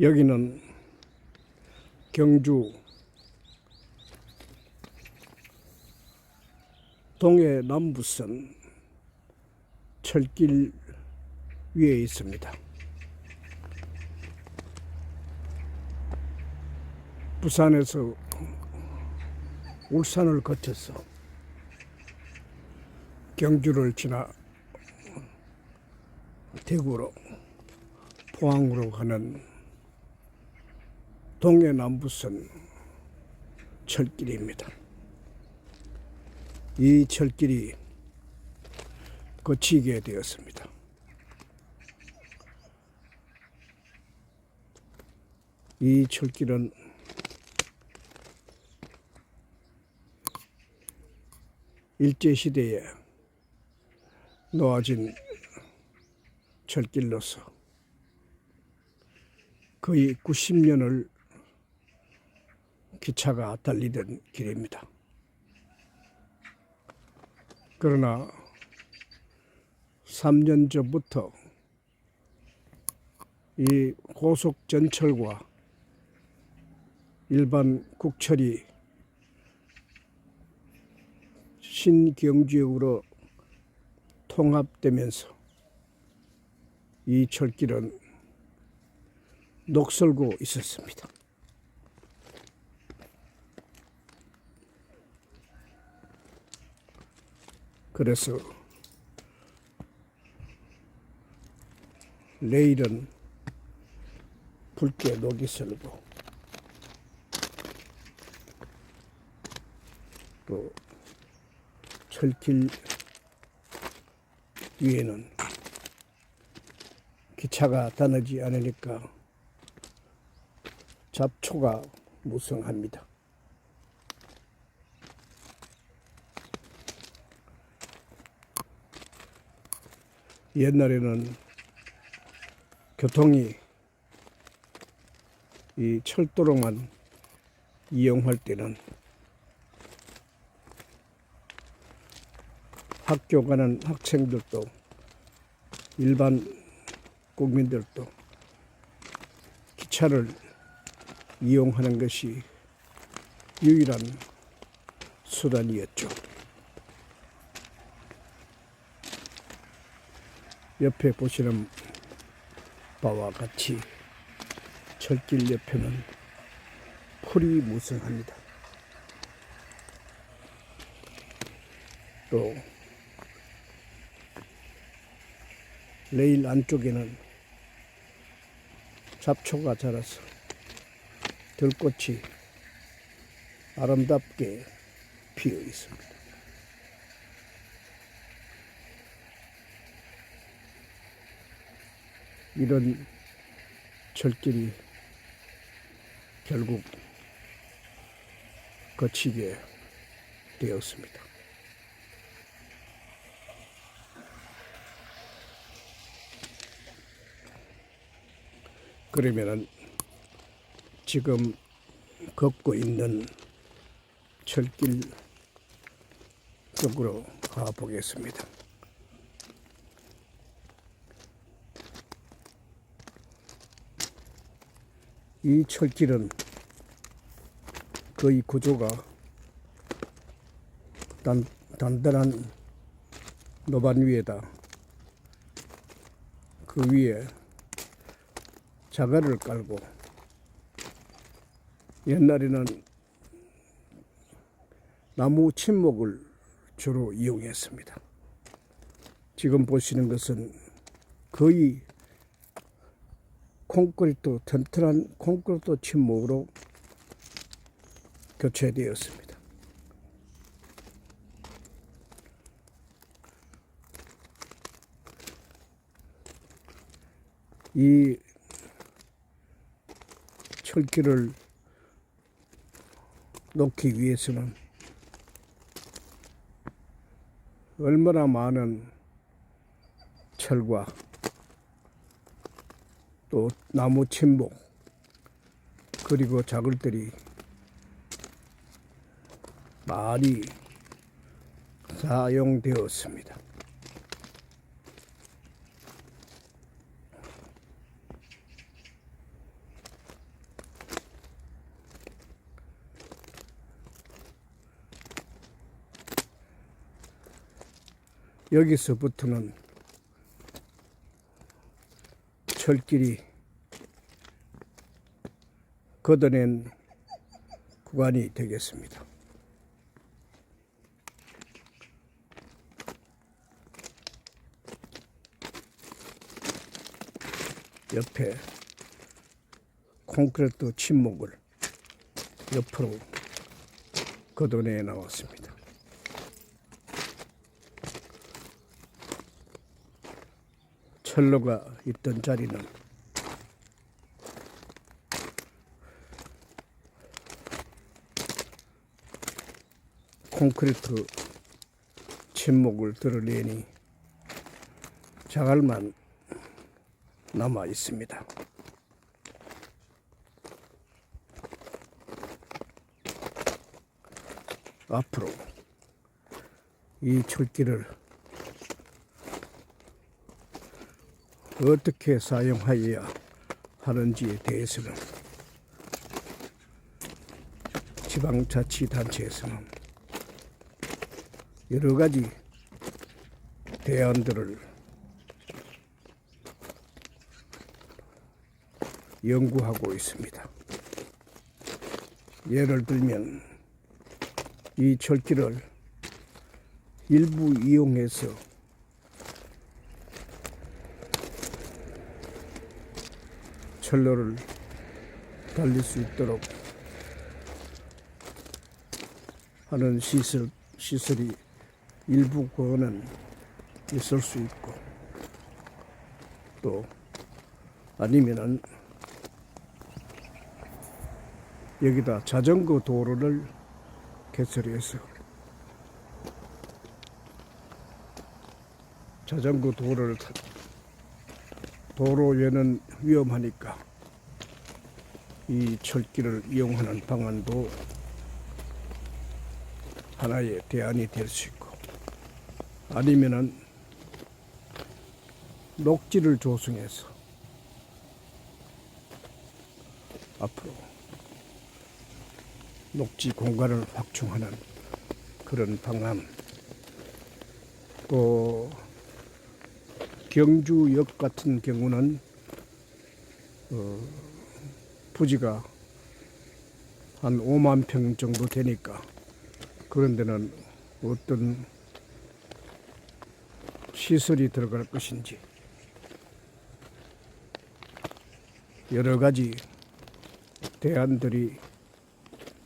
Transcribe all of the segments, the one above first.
여기는 경주 동해 남부선 철길 위에 있습니다. 부산에서 울산을 거쳐서 경주를 지나 대구로 포항으로 가는 동해 남부선 철길입니다. 이 철길이 거치게 되었습니다. 이 철길은 일제시대에 놓아진 철길로서 거의 90년을 기차가 달리던 길입니다. 그러나 3년 전부터 이 고속 전철과 일반 국철이 신경지역으로 통합되면서 이 철길은 녹슬고 있었습니다. 그래서 내일은 붉게 녹이 슬고 또 철길 위에는 기차가 다니지 않으니까 잡초가 무성합니다. 옛날에는 교통이 이 철도로만 이용할 때는 학교 가는 학생들도 일반 국민들도 기차를 이용하는 것이 유일한 수단이었죠. 옆에 보시는 바와 같이 철길 옆에는 풀이 무성합니다. 또 레일 안쪽에는 잡초가 자라서 들꽃이 아름답게 피어 있습니다. 이런 철길이 결국 거치게 되었습니다. 그러면은 지금 걷고 있는 철길 쪽으로 가 보겠습니다. 이 철길은 거의 구조가 단, 단단한 노반 위에다 그 위에 자갈을 깔고 옛날에는 나무 침목을 주로 이용했습니다. 지금 보시는 것은 거의 콘크리트 튼튼한 콘크리트 침목으로 교체되었습니다. 이 철길을 놓기 위해서는 얼마나 많은 철과 또 나무 침목 그리고 자글들이 많이 사용되었습니다. 여기서부터는 철길이 걷어낸 구간이 되겠습니다. 옆에 콘크리트 침목을 옆으로 걷어내 나왔습니다. 철로가 있던 자리는 콘크리트 침목을 드러내니 자갈만 남아 있습니다. 앞으로 이 철길을 어떻게 사용하여야 하는지에 대해서는 지방자치단체에서는 여러 가지 대안들을 연구하고 있습니다. 예를 들면 이 철길을 일부 이용해서 철로를 달릴 수 있도록 하는 시설, 시설이 일부 그거는 있을 수 있고 또 아니면은 여기다 자전거 도로를 개설해서 자전거 도로를 타- 도로에는 위험하니까 이 철길을 이용하는 방안도 하나의 대안이 될 수 있고 아니면은 녹지를 조성해서 앞으로 녹지 공간을 확충하는 그런 방안 또 경주역 같은 경우는 어, 부지가 한 5만 평 정도 되니까 그런 데는 어떤 시설이 들어갈 것인지 여러 가지 대안들이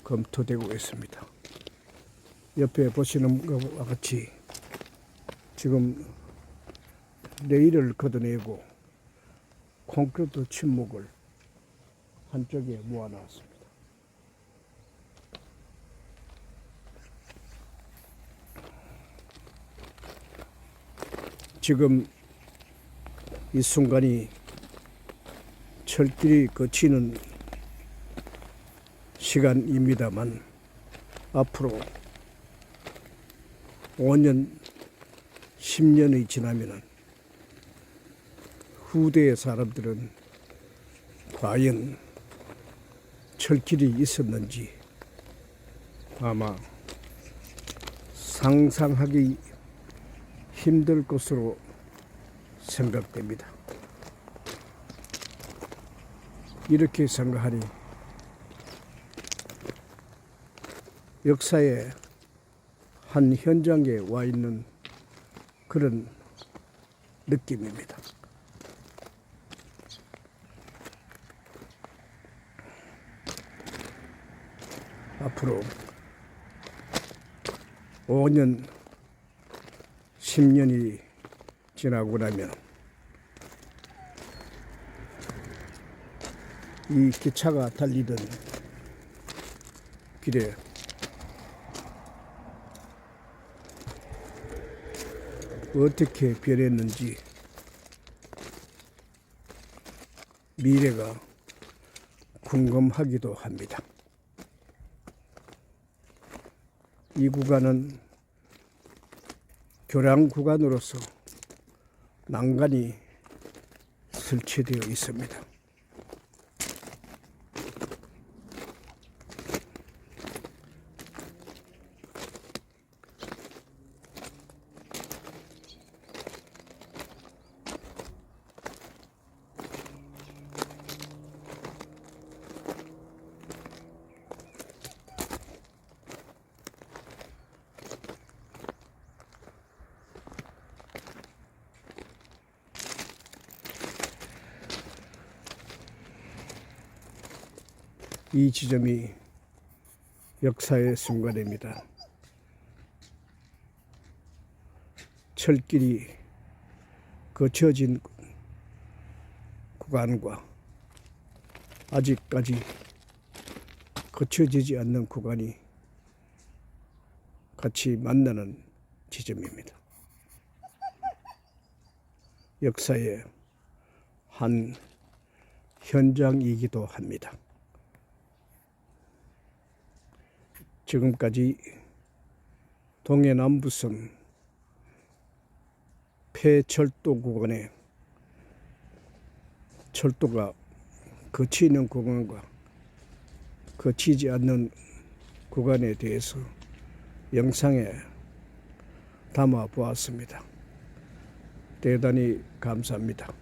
검토되고 있습니다. 옆에 보시는 것과 같이 지금 레일을 걷어내고 콘크리트 침목을 한쪽에 모아놨습니다. 지금 이 순간이 철길이 거치는 시간입니다만 앞으로 5년, 10년이 지나면은 후대의 사람들은 과연 철길이 있었는지 아마 상상하기 힘들 것으로 생각됩니다. 이렇게 생각하니 역사의 한 현장에 와 있는 그런 느낌입니다. 앞으로 5년, 10년이 지나고 나면 이 기차가 달리던 길에 어떻게 변했는지 미래가 궁금하기도 합니다. 이 구간은 교량 구간으로서 난간이 설치되어 있습니다. 이 지점이 역사의 순간입니다. 철길이 거쳐진 구간과 아직까지 거쳐지지 않는 구간이 같이 만나는 지점입니다. 역사의 한 현장이기도 합니다. 지금까지 동해남부선 폐철도 구간에 철도가 거치는 구간과 거치지 않는 구간에 대해서 영상에 담아 보았습니다. 대단히 감사합니다.